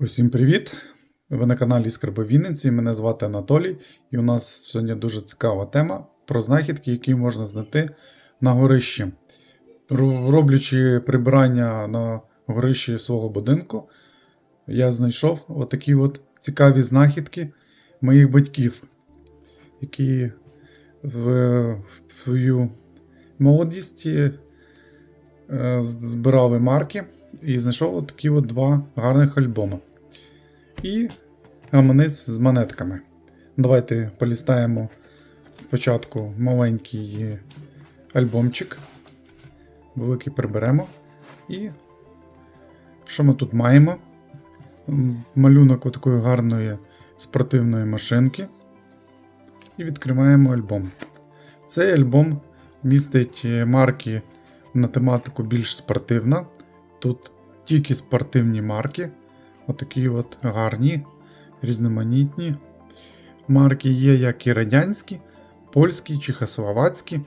Усім привіт! Ви на каналі Скарби Вінниці. Мене звати Анатолій, і у нас сьогодні дуже цікава тема про знахідки, які можна знайти на горищі. Роблячи прибирання на горищі свого будинку, я знайшов отакі от цікаві знахідки моїх батьків, які в, свою молодість е, збирали марки і знайшов такі от два гарних альбоми. І гаманець з монетками. Давайте полістаємо спочатку маленький альбомчик. Великий приберемо. І що ми тут маємо? Малюнок такої гарної спортивної машинки. І відкриваємо альбом. Цей альбом містить е, марки на тематику більш спортивна. Тут тільки спортивні марки. Отакі от гарні, різноманітні. Марки є як і радянські, польські, чехословацькі.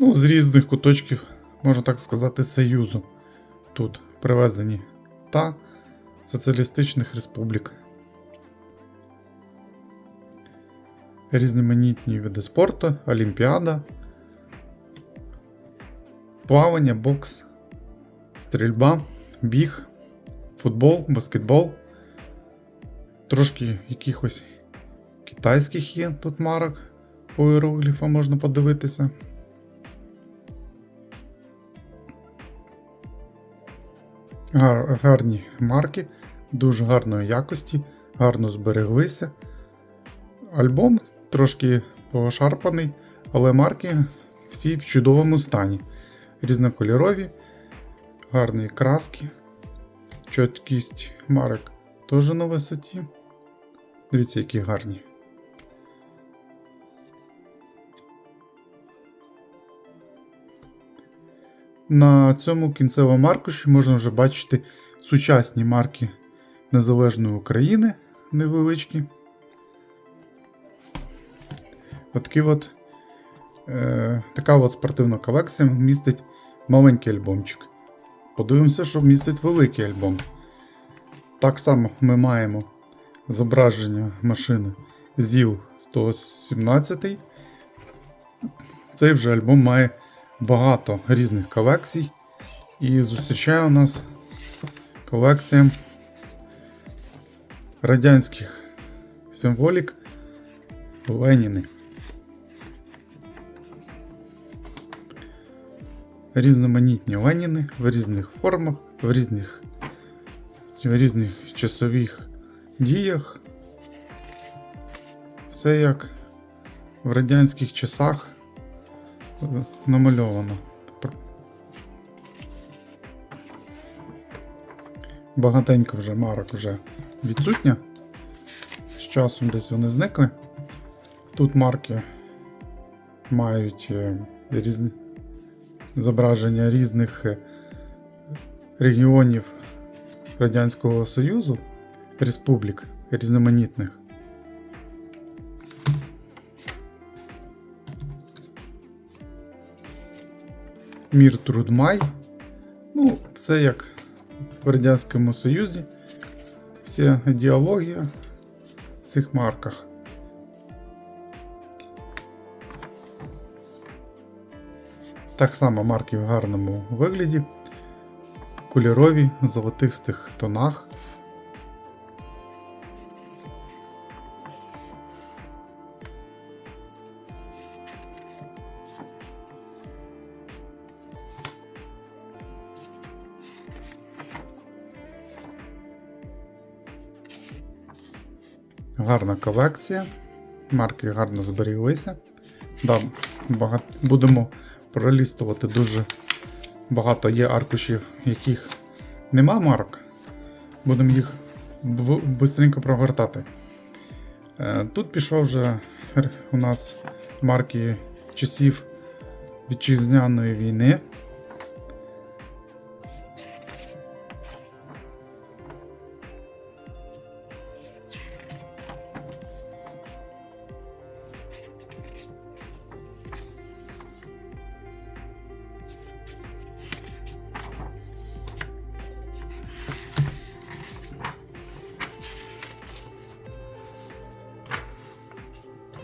Ну, з різних куточків, можна так сказати, Союзу. Тут привезені та соціалістичних республік. Різноманітні види спорту, олімпіада, плавання, бокс, стрільба, біг, футбол, баскетбол. Трошки якихось китайських є тут марок по іерогліфам можна подивитися. Гар- гарні марки, дуже гарної якості, гарно збереглися. Альбом трошки пошарпаний, але марки всі в чудовому стані. Різнокольорові, гарні краски, чіткість марок теж на висоті. Дивіться, які гарні. На цьому кінцевому аркуші можна вже бачити сучасні марки Незалежної України невеличкі. Отакий от, е, така от спортивна колекція містить маленький альбомчик. Подивимося, що містить великий альбом. Так само ми маємо зображення машини ZIL 117. Цей вже альбом має багато різних колекцій. І зустрічає у нас колекція радянських символік Леніни. Різноманітні Леніни в різних формах, в різних, в різних часових діях. Все як в радянських часах намальовано. Багатенько вже марок вже відсутня. З часом десь вони зникли. Тут марки мають е, різні зображення різних е, регіонів Радянського Союзу, республік різноманітних. Мір Трудмай. Ну, все як в Радянському Союзі. Вся ідеологія в цих марках. Так само марки в гарному вигляді. Кольорові, золотистих тонах. Гарна колекція. Марки гарно зберіглися. Да, бага- Будемо пролістувати дуже багато є аркушів, яких нема марок. Будемо їх швидко прогортати. Е, Тут пішов вже у нас марки часів вітчизняної війни.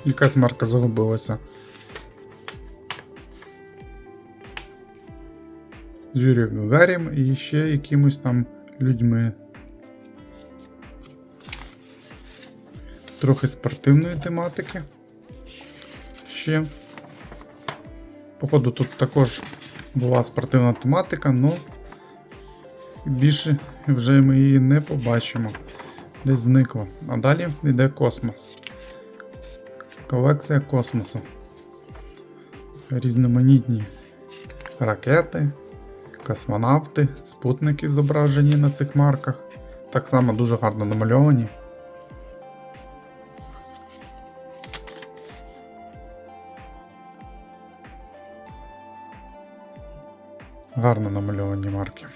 Якась марка загубилася. З Юрієм Гагарем і ще якимось там людьми. Трохи спортивної тематики. Ще. Походу, тут також була спортивна тематика, але більше вже ми її не побачимо. Десь зникла. А далі йде космос. Колекція космосу. Різноманітні ракети, космонавти, спутники зображені на цих марках. Так само дуже гарно намальовані. Гарно намальовані марки.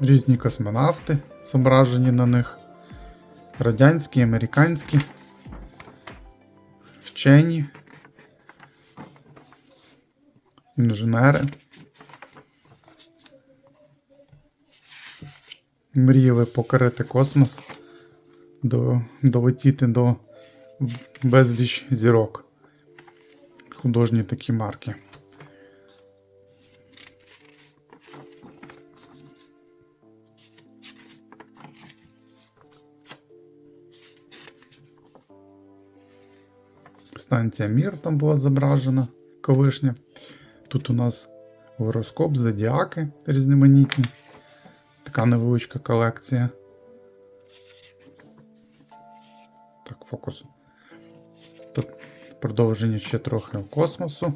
Різні космонавти зображені на них. Радянські, американські, вчені, інженери. Мріяли покорити космос, до, долетіти до безліч зірок. Художні такі марки. Станція Мір там була зображена колишня. Тут у нас гороскоп, зодіаки різноманітні. Така невеличка колекція. Так, фокус. Тут продовження ще трохи космосу.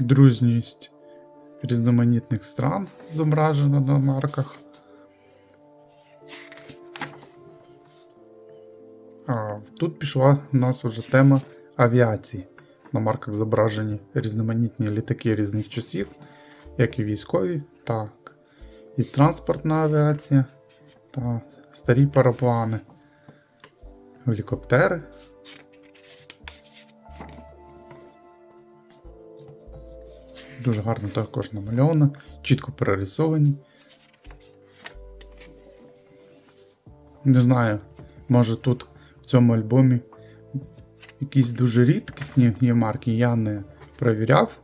Дружність різноманітних стран зображено на марках. А тут пішла у нас вже тема авіації. На марках зображені різноманітні літаки різних часів, як і військові, так і транспортна авіація та старі параплани, гелікоптери. Дуже гарно також намальовано, чітко перерисовані. Не знаю, може тут в цьому альбомі якісь дуже рідкісні є марки, я не перевіряв.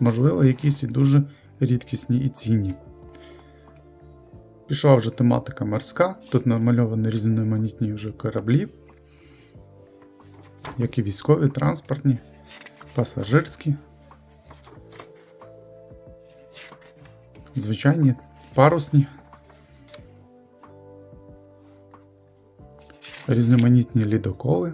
Можливо, якісь і дуже рідкісні і цінні. Пішла вже тематика морська, тут намальовані різноманітні вже кораблі, як і військові, транспортні, пасажирські. Звичайні парусні. Різноманітні лідоколи.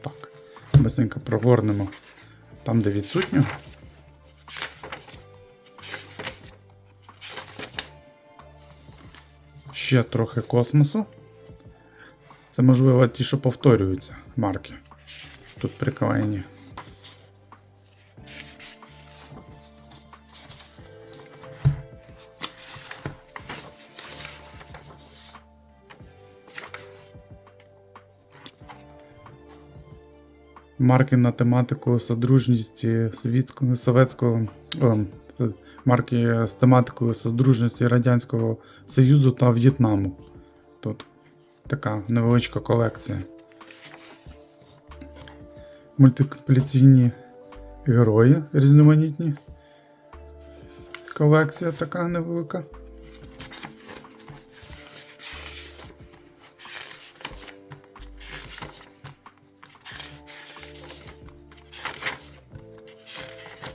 Так, быстренько прогорнемо там, де відсутньо. Ще трохи космосу. Це можливо ті, що повторюються марки. Тут приклеєні. Марки на тематику содружності совєтського, советського, о, марки з тематикою содружності Радянського Союзу та В'єтнаму. Тут така невеличка колекція. Мультиплікаційні герої різноманітні. Колекція така невелика.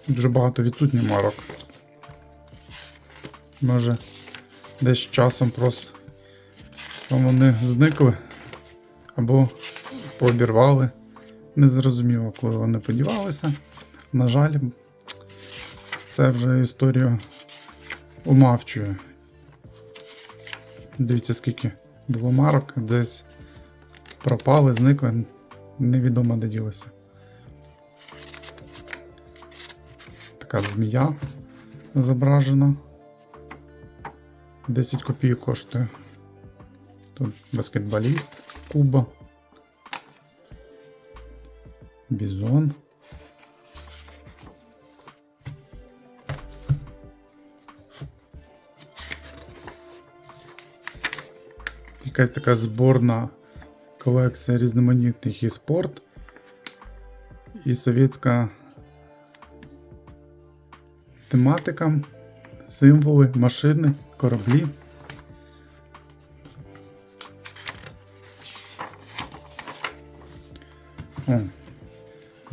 Дуже багато відсутніх марок. Може, десь часом просто вони зникли або пообірвали. Не зрозуміло, коли вони подівалися. На жаль, це вже історія умавчує. Дивіться, скільки було марок, десь пропали, зникли, невідомо де ділися. Така змія зображена. 10 копійок коштує. Тут баскетболіст, Куба. Бізон. Якась така зборна колекція різноманітних і спорт, і совєтська тематика, символи, машини, кораблі.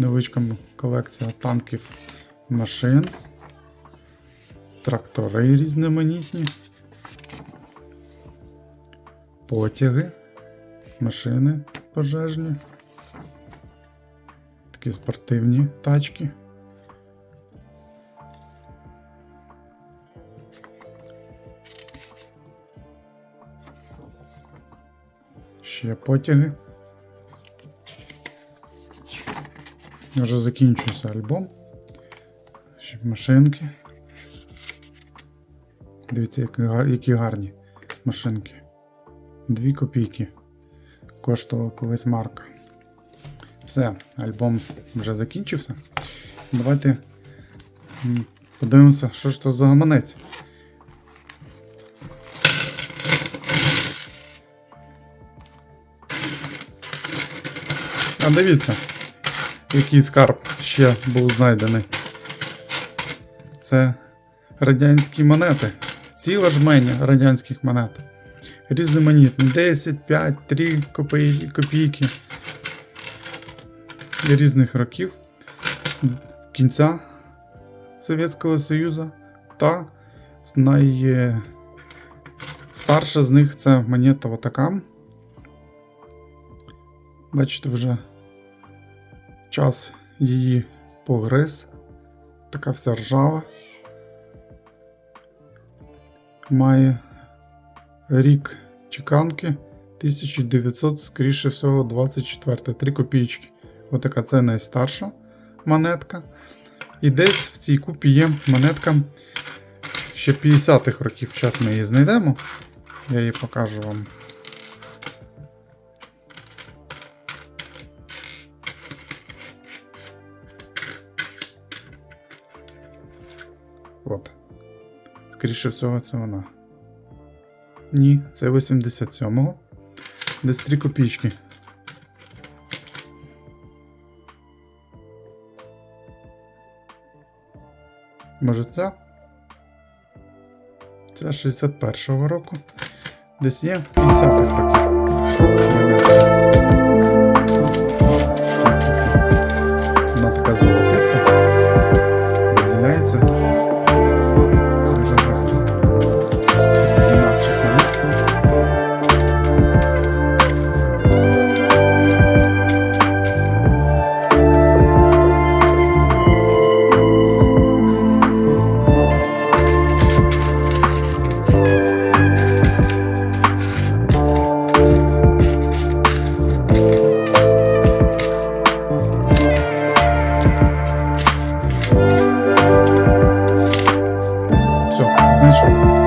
Невеличка колекція танків машин, трактори різноманітні, потяги, машини пожежні, такі спортивні тачки. Ще потяги. Вже закінчується альбом. Ще машинки. Дивіться, які, гар- які гарні машинки. Дві копійки. Коштувала колись марка. Все, альбом вже закінчився. Давайте подивимося, що ж то за гаманець. А дивіться, який скарб ще був знайдений. Це радянські монети. Ціла жменя радянських монет. Різноманітні. 10, 5, 3 копій- копійки. Різних років. Кінця Совєтського Союзу. Та найстарша з них це монета отака. Бачите, вже час її погриз. Така вся ржава. Має рік чеканки 1900, скоріше всього, 24 3 копійки. Отака це найстарша монетка. І десь в цій купі є монетка ще 50-х років. Зараз ми її знайдемо. Я її покажу вам. Скоріше всього, це вона. Ні, це 87-го. Десь 3 копійки. Може ця? Це 61-го року. Десь є 50-х років. Вона така золотиста. Все, знайшов.